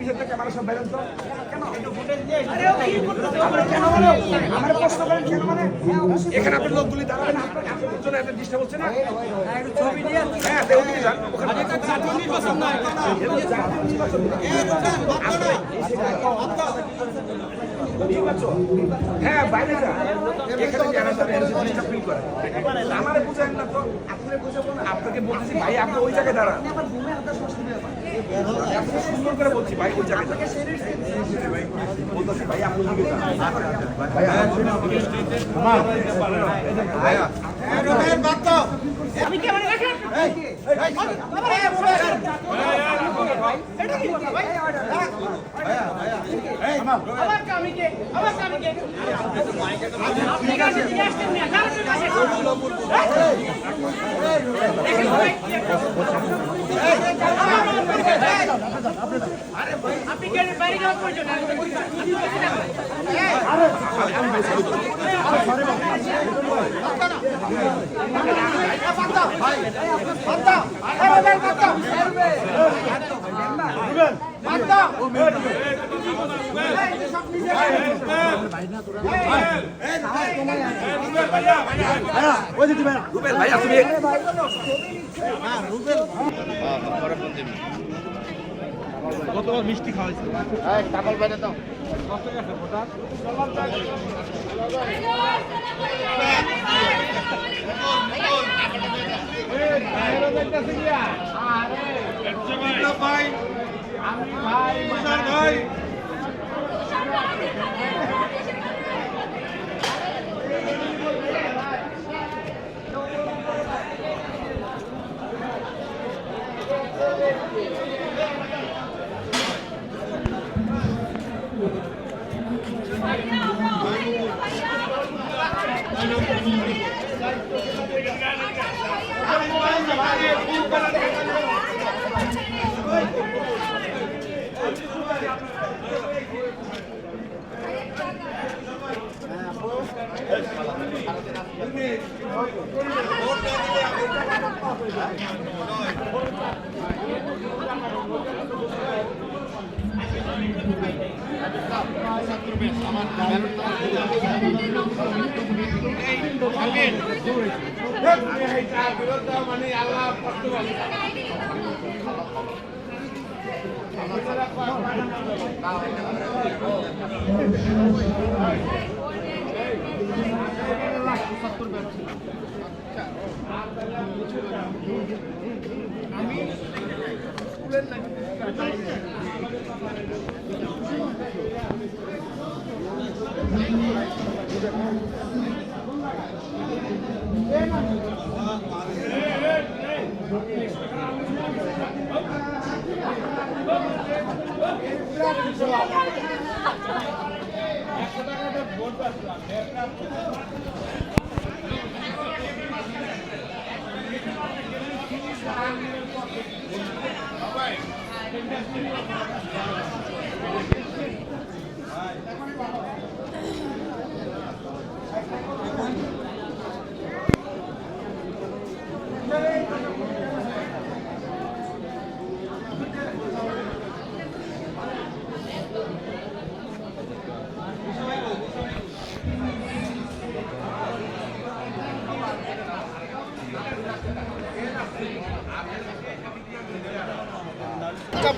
পিছের থেকে ক্যামেরা সব বেরোন তো কেন কেন আমার প্রশ্ন করেন কেন মানে? এখানে আপনি লোকগুলি দাঁড়াবেন আপনার আপনার জন্য একটা ডিস্টার্ব হচ্ছে না? হ্যাঁ ওদিকে যান ওখানে নির্বাচন হ্যাঁ বাইরে যা এখানে যারা যারা ফিল করে। আমারে বুঝেন না তো আপনাকে বুঝাবো না আপনাকে বলতেছি ভাই আপনি ওই জায়গায় দাঁড়ান সুন্দর করে বলছি ভাই ওই জায়গায় দাঁড়ান বলতেছি ভাই আপনি ওই দিকে দাঁড়ান ভাই আপনি ওই দিকে দাঁড়ান। ভাইয়া আপনি ক্যামেরা রাখেন আমার কামিকে আমার কামিকে মিষ্টি খাওয়াইছে। দিয়ে আসছেন না কাছে কাছে আপনি গেটের বাইরে যাওয়ার প্রয়োজন নেই। রুবেল ভাই আপনি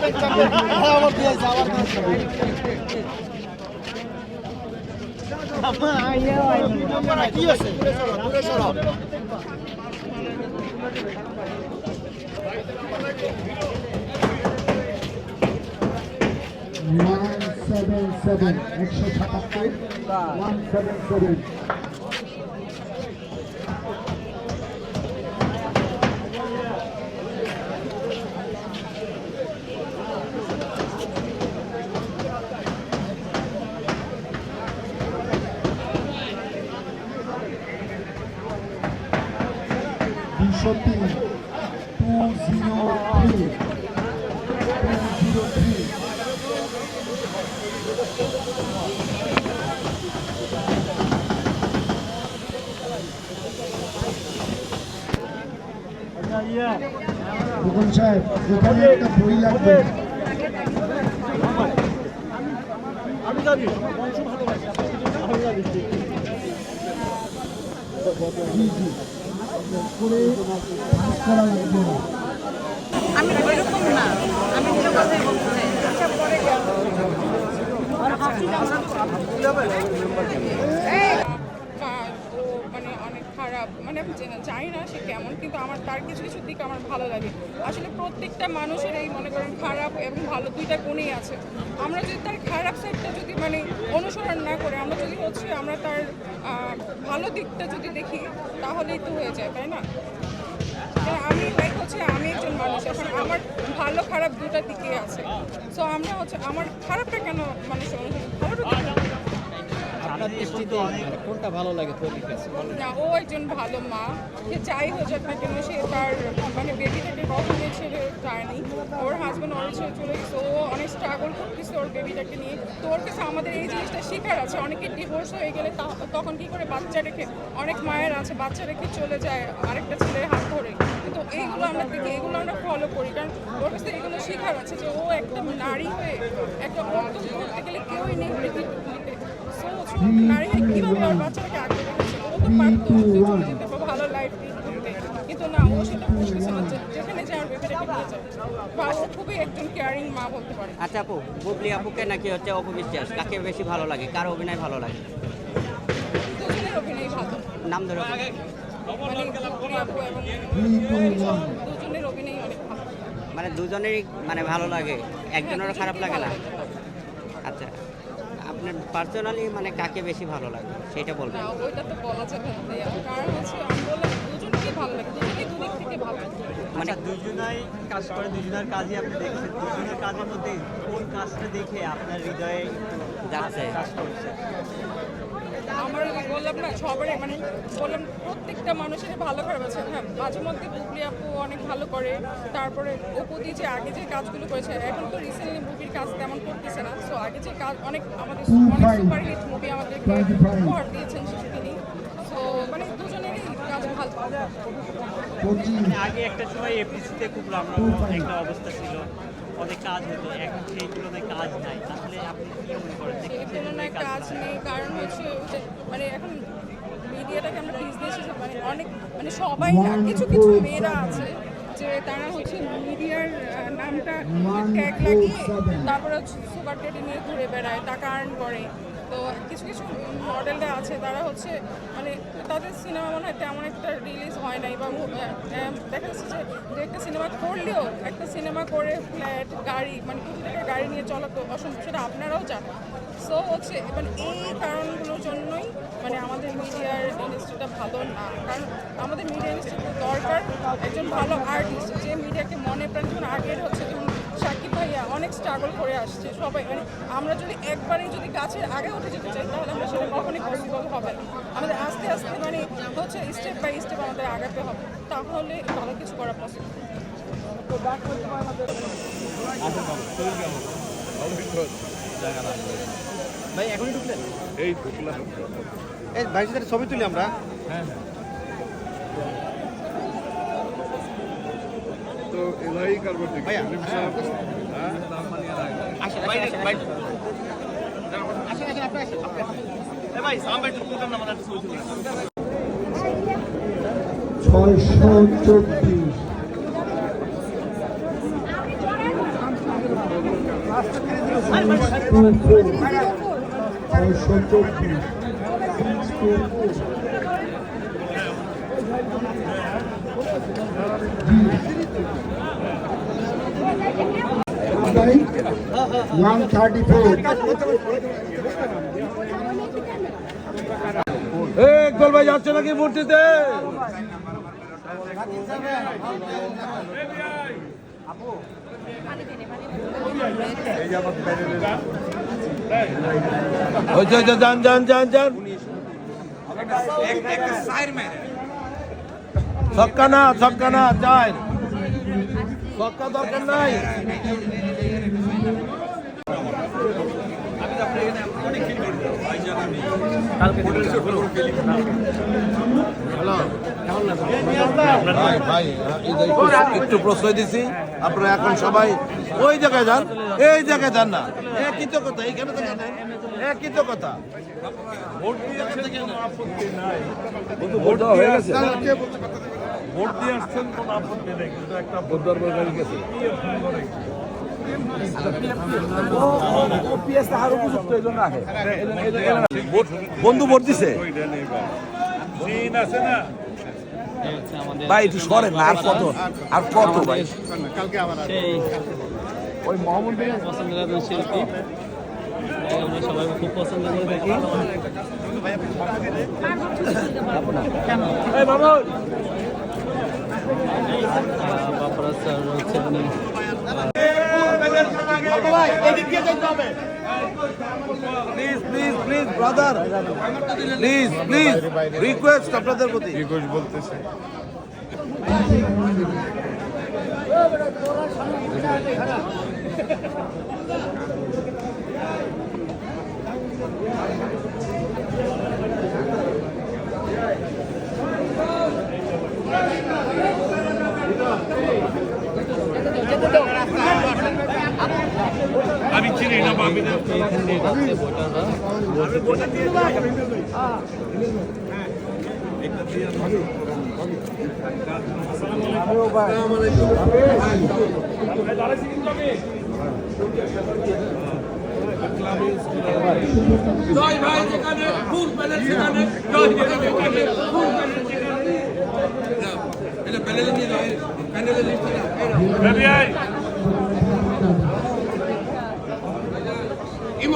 গতবার মিষ্টি খাওয়াইছে ওয়ান সেভেন সেভেন একশো সাতাত্তর ওয়ান সেভেন তিন two zero three two zero three Mukul সাহেব এখানে একটা বই লাগবে আমি জানি ভালোবাসি জি জি আমি এরকম না আমি নিজের কথাই বলতে চাই। বা ও মানে অনেক খারাপ মানে আমি জেনে- না সে কেমন, কিন্তু আমার, তার কিছু কিছু দিক আমার ভালো লাগে। আসলে প্রত্যেকটা মানুষের এই মনে করেন খারাপ এবং ভালো দুইটা গুণই আছে। আমরা যদি তার খারাপ সাইডটা যদি মানে অনুসরণ না করে, আমরা যদি হচ্ছে আমরা তার ভালো দিকটা যদি দেখি, তাহলেই তো হয়ে যায়, তাই না? কারণ আমি লাইক হচ্ছে আমি একজন মানুষ, এখন আমার ভালো খারাপ দুটা দিকে আছে। সো আমরা হচ্ছে, আমার খারাপটা কেন মানুষ অনুসরণ ভালোটা। আপনার দৃষ্টিতে কোনটা ভালো লাগে কাছে? না ও একজন ভালো মা। সে যাই হয়ে যাক না কেন সে তার মানে বেবিটাকে কখনোই ছেড়ে যায়নি ওর হাজব্যান্ড ওর ছেড়ে চলে গেছে। ও অনেক স্ট্রাগল করতেছে ওর বেবিটাকে নিয়ে। তো ওর কাছে আমাদের এই জিনিসটা শেখার আছে। অনেকে ডিভোর্স হয়ে গেলে তা- তখন কি করে বাচ্চা রেখে অনেক মায়ের আছে বাচ্চা রেখে চলে যায় আরেকটা ছেলের হাত ধরে। কিন্তু এইগুলো আমরা দেখি এগুলো আমরা ফলো করি? কারণ ওর কাছে এগুলো শেখার আছে যে ও একটা নারী হয়ে একটা তো গেলে কেউই নেই কীভাবে ওর বাচ্চাটাকে আগলে রেখেছে ও তো পারতো যে চলে ভালো লাইফ কিন্তু না ও সেটা বুঝতেছে না যে যেখানে যাওয়ার বেবিটাকে নিয়ে যায়। বা ও খুবই একজন কেয়ারিং মা বলতে পারে। আচ্ছা আপু বুবলি আপুকে নাকি হচ্ছে অপবিশ্বাস? কাকে বেশি ভালো লাগে? কার অভিনয় ভালো লাগে? দুজনের অভিনয় ভালো। নাম ধরে। মানে বুবলি আপু এবং থ্রি টু ওয়ান দুজনের অভিনয় অনেক ভালো। মানে দুজনেরই মানে ভালো লাগে? একজনেরও খারাপ লাগে না? আচ্ছা। আপনার পার্সোনালি মানে কাকে বেশি ভালো লাগে? সেটা বলবেন। না ওইটা তো বলা যাবে না ভাইয়া। কারণ হচ্ছে আমি বললাম দুজনকে ভালো লাগে দুজনেই দুদিক থেকে ভালো লাগে। মানে দুজনাই কাজ করে দুজনের কাজই আপনি দেখছেন। দুজনের কাজের মধ্যে কোন কাজটা দেখে আপনার হৃদয়ে একটু যাচ্ছে। কাজ করছে? আমার বললাম না সবারই মানে বললাম প্রত্যেকটা মানুষের ভালো খারাপ আছে হ্যাঁ মাঝে মধ্যে বুবলি আপু অনেক ভালো করে তারপরে অপুদি যে আগে যে কাজগুলো করেছে এখন তো রিসেন্টলি মুভির কাজ তেমন করতেছে না সো আগে যে কাজ অনেক আমাদের অনেক five. সুপার হিট মুভি আমাদেরকে. উপহার দিয়েছেন তিনি সো মানে দুজনেরই কাজ ভালো মানে আগে একটা সময় এপিসিতে খুব রামরাম একটা অবস্থা ছিল অনেক কাজ হতো এখন সেই তুলনায় কাজ নাই। আসলে আপনি কি মনে করেন সেই জন্য তুলনায় কাজ নেই কারণ হচ্ছে মানে এখন মিডিয়াটাকে আমরা বিজনেস হিসেবে মানে অনেক মানে সবাই না কিছু কিছু মেয়েরা আছে যে তারা হচ্ছে মিডিয়ার নামটা ট্যাগ লাগিয়ে তারপরে টেডি নিয়ে ঘুরে বেড়ায় টাকা আর্ন করে। তো কিছু কিছু মডেলরা আছে, তারা হচ্ছে মানে তাদের সিনেমা মনে হয় তেমন একটা রিলিজ হয় নাই বা দেখা যাচ্ছে যে দু একটা সিনেমা করলেও একটা সিনেমা করে ফ্ল্যাট, গাড়ি মানে কোটি টাকা গাড়ি নিয়ে চলা তো অসম্ভব, সেটা আপনারাও জানেন। সো হচ্ছে মানে এই কারণগুলোর জন্যই মানে আমাদের মিডিয়ার ইন্ডাস্ট্রিটা ভালো না। কারণ আমাদের মিডিয়া ইন্ডাস্ট্রিতে দরকার একজন ভালো আর্টিস্ট যে মিডিয়াকে মনে প্রাণ আগের হচ্ছে অনেক স্ট্রাগল করে আসছে সবাই মানে আমরা যদি একবারেই যদি গাছের আগে উঠে যেতে চাই তাহলে আমরা সেটা কখনই পসিবল হবে না। আমাদের আস্তে আস্তে মানে হচ্ছে স্টেপ বাই স্টেপ আমাদের আগাতে হবে তাহলে ভালো কিছু করা পসিবল ভাই এখনই ঢুকলেন? এই ঢুকলাম এই ভাই সাথে ছবি তুলি আমরা। তো এলাই কারবার দেখি। ছয়শো চব্বিশ। ছয়শো চব্বিশ। ওয়ান থার্টি ইকবাল ভাই যাচ্ছে নাকি মূর্তিতে? যান যান যান ছক্কা না ছক্কা না চাই ছক্কা দরকার নাই। একটু- প্রশ্রয় দিছি আপনারা এখন সবাই ওই জায়গায় যান এই জায়গায় যান না একই তো কথা এইখানে থেকে একই তো কথা ভোট দিয়ে আপত্তি নাই ভোট হয়ে গেছে ভোট দিয়ে আসছেন কোনো আপত্তি নেই কিন্তু একটা ভোট দরবার হয়ে গেছে বন্ধু ভোট দিছে? ভাই একটু সরেন না আর কত? আর কত ভাই? ওই মোহাম্মদ শিল্পী আমরা সবাই খুব পছন্দ করে থাকি বাপরা স্যার হচ্ছে উনি please please please brother please please request আপনাদের প্রতি। এখান দিয়ে যাচ্ছে ভোটাররা জয় ভাই যেখানে ফুল প্যানেল সেখানে জয় যেখানে প্যানেল ফুল প্যানেল সেখানে যাও, এটা প্যানেলে নিয়ে যাও প্যানেলে লিস্ট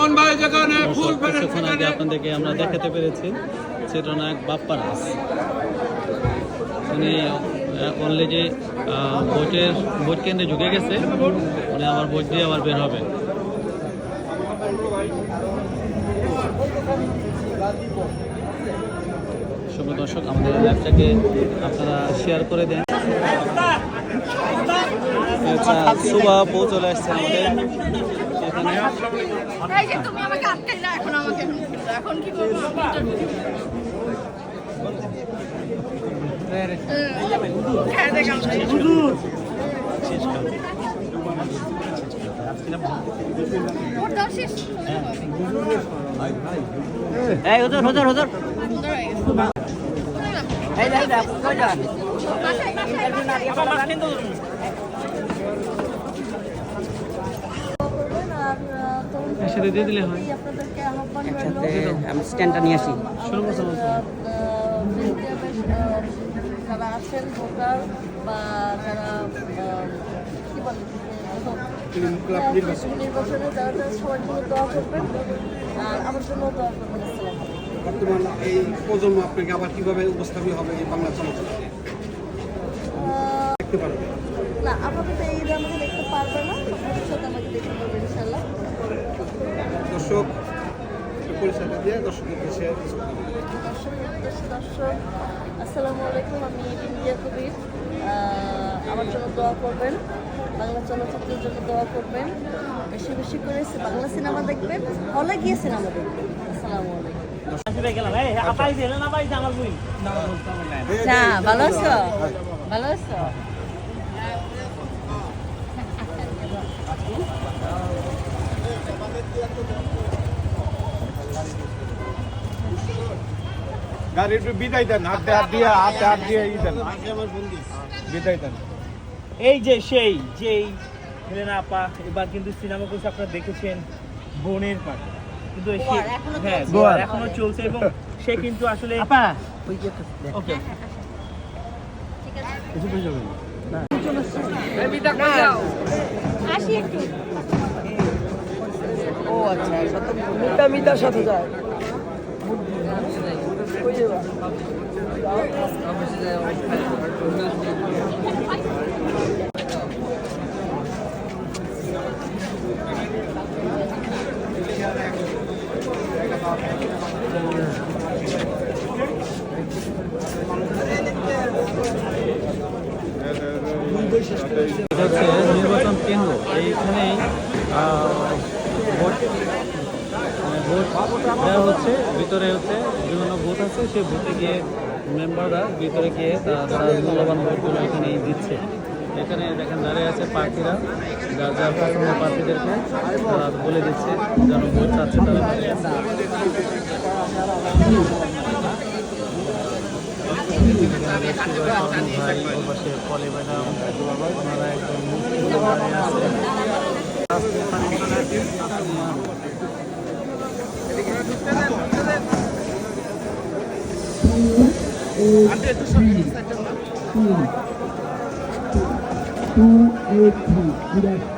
ইমন ভাই যেখানে ফুল প্যানেল কিছুক্ষণ আগে আপনাদেরকে আমরা দেখাতে পেরেছি চিত্রনায়ক বাপ্পারাজ। উনি অনলি যে আহ, ভোটের ভোট কেন্দ্রে ঢুকে গেছে উনি আবার ভোট দিয়ে আবার বের হবে। শুভ দর্শক আমাদের লাইভটাকে আপনারা শেয়ার করে দেন। আচ্ছা শুভ আপু চলে আসছে আমাদের। এই যে তুমি আমাকে আটকাই না এখন আমাকে। এখন এখন কি করব? খেয়ে দেখাম ভোট দাও শেষ। এই হুজুর হুজুর হুজুর সুন্দর গেছে। এই এই কই যান বাসায় বাসায় একসাথে দিয়ে দিলে হয়। একসাথে আমি স্ট্যান্ডটা নিয়ে আসি। শুরু করতে যারা আছেন ভোটার বা যারা কি বলে নির্বাচনে। যারা যারা সবার জন্য দোয়া করবেন আর আমার জন্য দোয়া করবেন। বর্তমান এই প্রজন্ম আপনাকে আবার কীভাবে উপস্থাপিত হবে এই বাংলা চলচ্চিত্রে দেখতে পারবে না আপাতত এই ঈদে আমাকে দেখতে পারবে না ভবিষ্যতে আমাকে দেখতে পারবে ইনশাল্লাহ দর্শক একটু পরিচয়টা দিয়ে দর্শকের দর্শক আসসালামু আলাইকুম আমি ইন্ডিয়া কবির আমার জন্য দোয়া করবেন বাংলা চলচ্চিত্রের জন্য দোয়া করবেন বেশি বেশি করে বাংলা সিনেমা দেখবেন হলে গিয়ে সিনেমা দেখবেন আসসালামু আলাইকুম না ভালো আছো ভালো আছো গাড়ি একটু বিদায় দেন হাতে হাত দিয়ে হাতে হাত দিয়ে ই দেন। বিদায় দেন। এই যে সেই যেই হেলেনা আপা এবার কিন্তু সিনেমা করছে আপনারা দেখেছেন বোনের পাশে কিন্তু হ্যাঁ। গোয়ার এখনও চলছে এবং সে কিন্তু আসলে ওকে। আসি একটু। এটা হচ্ছে নির্বাচন কেন্দ্র এইখানেই ভোট ভোট ভোট দেওয়া হচ্ছে, ভিতরে হচ্ছে বিভিন্ন ভোট আছে সেই বুথে গিয়ে মেম্বাররা ভিতরে গিয়ে তারা মূল্যবান ভোটগুলো এখানে দিচ্ছে। এখানে দেখেন দাঁড়িয়ে আছে প্রার্থীরা, যার যার পছন্দের প্রার্থীদেরকে তারা বলে দিচ্ছে, যেন ভোট চাচ্ছে তারা। ভাই পাশে পলি ম্যাডাম ওনারা একদম আছে two eight three বিরাশি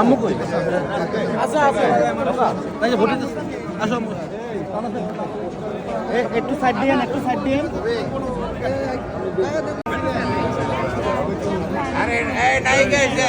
আম্মু কই আচ্ছা আচ্ছা আসো একটু সাইড দিয়েন একটু সাইড দিয়েন আরে নাই গেছে।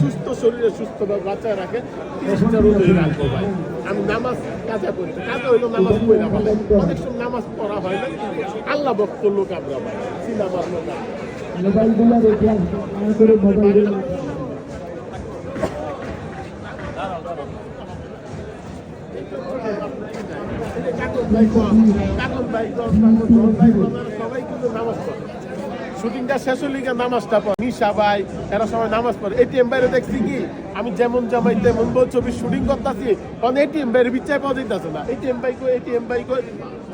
সুস্থ শরীরে সুস্থ বাঁচায় রাখে তিরিশটা আমি নামাজ কাজা পড়ি কাজা হইল নামাজ পড়ি না বলে অনেক সময় নামাজ পড়া হয় না আল্লাহ ভক্ত লোক আমরা ভাই সিনেমার করে নামাজ শুটিংটা শেষ হলে গিয়ে নামাজটা পড়ে। নিশা ভাই, এরা সবাই নামাজ পড়ে। এটিএম বাইরে দেখছি কি? আমি যেমন জামাই, তেমন বউ, ছবি শুটিং করতেছি কারণ এটিএম বাইরে বিচার পাওয়া যাইতেছে না। এটিএম বাই কই এটিএম বাই কই?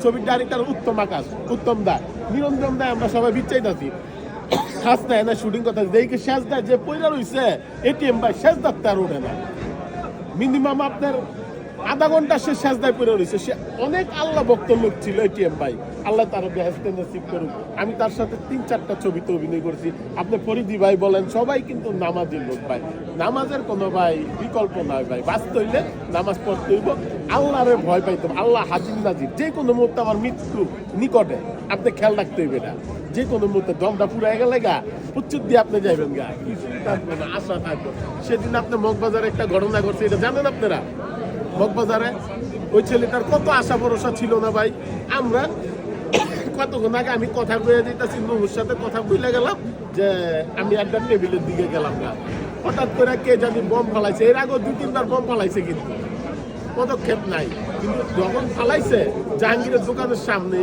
ছবির ডাইরেক্টর উত্তম আকাশ, উত্তম দা। নিরঞ্জন দা আমরা সবাই বিচাইতাছি। শ্বাস দেয় না শুটিং করতে দেখে শেষ দেয় যে পয়লা রইছে এটিএম ভাই শেষ দাঁতটা আর ওঠে না। মিনিমাম আপনার আধা ঘণ্টা সে সাজদায় পড়ে রয়েছে। সে অনেক আল্লাহ ভক্ত লোক ছিল এটিএম ভাই। আল্লাহ তার বেহেস্তে নসিব করুক। আমি তার সাথে তিন, চারটা ছবিতে অভিনয় করেছি। আপনি ফরিদি ভাই বলেন, সবাই কিন্তু নামাজের লোক ভাই। নামাজের কোনো ভাই বিকল্প নয় ভাই। বাঁচতে হইলে নামাজ পড়তে হইব। আল্লাহরে ভয় পাইতাম আল্লাহ হাজির নাজির। যে কোনো মুহূর্তে আমার মৃত্যু নিকটে আপনি খেয়াল রাখতে হইবে না। যে কোনো মুহূর্তে দমটা পুরাই গেলে গা, উচ্চুত দিয়ে আপনি যাইবেন গা। কিছুই থাকবে না, আশা থাকবে সেদিন আপনি মগবাজারে একটা ঘটনা ঘটছে, এটা জানেন আপনারা? মগবাজারে, ওই ছেলেটার কত আশা ভরসা ছিল না ভাই? আমরা কতক্ষণ আগে আমি কথা কয়ে দিতেছি নুহুর সাথে কথা বলে গেলাম যে আমি একটা টেবিলের দিকে গেলাম না হঠাৎ করে কে জানি বম ফালাইছে। এর আগেও দুই, তিনবার বম ফালাইছে কিন্তু। পদক্ষেপ নাই। কিন্তু যখন ফালাইছে, জাহাঙ্গীরের দোকানের সামনে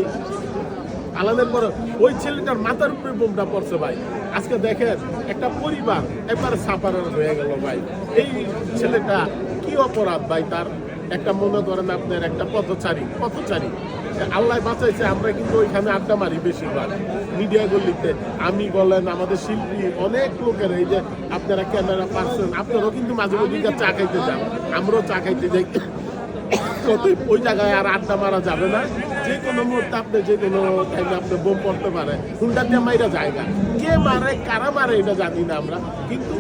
আলানের পর ওই ছেলেটার মাথার উপরে বোমটা পড়ছে ভাই। আজকে দেখেন, একটা পরিবার একবার সাফারার হয়ে গেল ভাই। এই ছেলেটা কি অপরাধ ভাই তার? একটা মনে করেন আপনার একটা পথচারী পথচারী। আল্লাহ বাঁচাইছে, আমরা কিন্তু ওইখানে আড্ডা মারি বেশিরভাগ। মিডিয়া আমি বলেন, আমাদের শিল্পী অনেক লোকের, এই যে আপনারা ক্যামেরা পারছেন আপনারাও কিন্তু মাঝে মধ্যে চা খাইতে যান। আমরাও চা খাইতে যাই। ওই জায়গায় আর আড্ডা মারা যাবে না। যে কোনো মুহূর্তে আপনি যে কোনো টাইমে আপনি বোম পড়তে পারে হুন্ডা দিয়ে মাইরা জায়গা কে মারে, কারা মারে, এটা জানি না আমরা। কিন্তু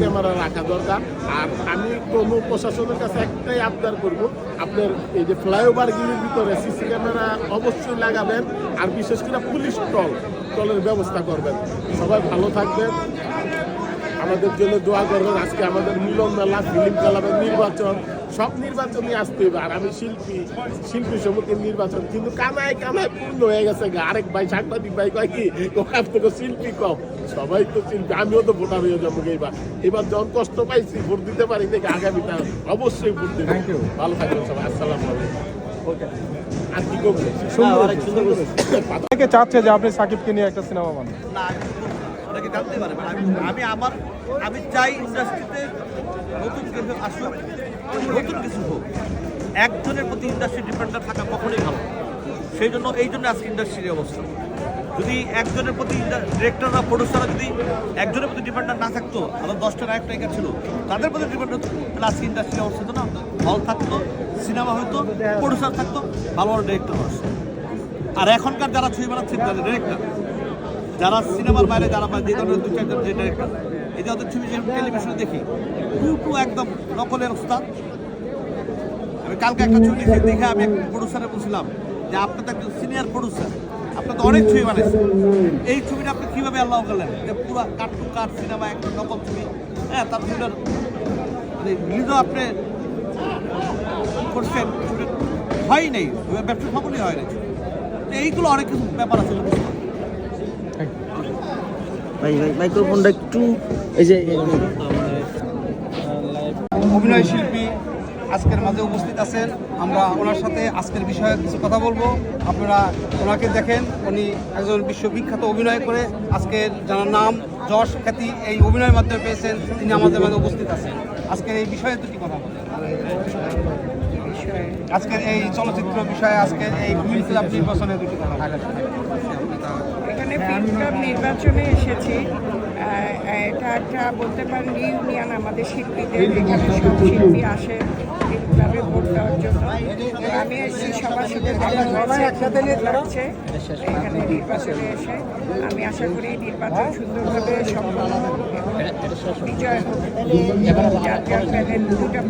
ক্যামেরা রাখা দরকার। আর আমি কোনো প্রশাসনের কাছে একটাই আবদার করব, আপনার এই যে ফ্লাইওভারগুলির ভিতরে সিসি ক্যামেরা অবশ্যই লাগাবেন, আর বিশেষ করে পুলিশ টল, টলের ব্যবস্থা করবেন। সবাই ভালো থাকবেন। আমাদের জন্য দোয়া করবেন। আজকে আমাদের মিলন মেলা, ফিল্ম খেলাবেন নির্বাচন। সব নির্বাচনই আসতে হবে। আর আমি শিল্পী শিল্পী সমিতির নির্বাচন কিন্তু কানায় কানায় পূর্ণ হয়ে গেছে। আরেক ভাই সাংবাদিক ভাই কয় কি ওখান থেকে শিল্পী কম সবাই তো শিল্পী আমিও তো ভোটার হয়ে যাব এবার। এবার যখন কষ্ট পাইছি ভোট দিতে পারি দেখে আগামীটা অবশ্যই ভোট দেবো। ভালো থাকবেন সবাই আসসালামু আলাইকুম। অনেকে চাচ্ছে যে আপনি সাকিবকে নিয়ে একটা সিনেমা বানান। না জানতে পারে আমি আমি আমার আমি চাই ইন্ডাস্ট্রিতে নতুন আসুক। নতুন কিছু হোক, একজনের প্রতি ইন্ডাস্ট্রি ডিপেন্ডেন্ট থাকা কখনোই ভালো। সেই জন্য এই জন্য আজকে ইন্ডাস্ট্রির অবস্থা। যদি একজনের প্রতি ডিরেক্টররা প্রডিউসাররা যদি একজনের প্রতি ডিপেন্ডেন্ট না থাকতো, আবার দশটা নায়ক নায়িকা ছিল, তাদের প্রতি ডিপেন্ডেন্ট তাহলে আজকে ইন্ডাস্ট্রির অবস্থা না। হল থাকতো সিনেমা হতো প্রডিউসার থাকতো, ভালো ভালো ডিরেক্টর আসতো আর এখনকার যারা ছবি বানাচ্ছেন তাদের ডিরেক্টর যারা সিনেমার বাইরে, যারা যে ধরনের দু চারজন যে ডিরেক্টর এই যে ওদের ছবি টেলিভিশনে দেখি পুরো একদম নকলের ওস্তাদ। আমি কালকে একটা ছবি দেখে আমি এক প্রডিউসারে বলছিলাম যে, আপনি তো একজন সিনিয়র প্রডিউসার আপনার তো অনেক ছবি বানাইছেন। এই ছবিটা আপনি কীভাবে আল্লাহ করলেন? যে পুরো কাট টু কাট সিনেমা একটা নকল ছবি। হ্যাঁ তার ছবিটার মানে রিলিজও আপনি করছেন হয় নাই ব্যবসা সফলই হয় তো এইগুলো অনেক কিছু ব্যাপার আছে মাইক্রোফোনটা একটু, এই যে, অভিনয় শিল্পী আজকের মাঝে উপস্থিত আছেন। আমরা ওনার সাথে আজকের বিষয়ে কিছু কথা বলব। আপনারা ওনাকে দেখেন, উনি একজন বিশ্ববিখ্যাত অভিনয় করে আজকের যার নাম যশ খ্যাতি, এই অভিনয়ের মাধ্যমে পেয়েছেন। তিনি আমাদের মাঝে উপস্থিত আছেন। আজকের এই বিষয়ে দুটি কথা বলেন আজকের এই চলচ্চিত্র বিষয়ে আজকের এই ফিল্ম ক্লাব নির্বাচনে দুটি কথা ফিল্ম ক্লাব নির্বাচনে এসেছি। এটা একটা বলতে পারেন ইউনিয়ন আমাদের শিল্পীদের এখানে সব শিল্পী আসে ক্লাবে ভোট দেওয়ার জন্য। আমি এসেছি সবার সাথে ভালো লাগছে এখানে নির্বাচনে এসে। আমি আশা করি নির্বাচন সুন্দরভাবে সম্পন্ন বিজয় হোক। যার প্যানেল, দুটা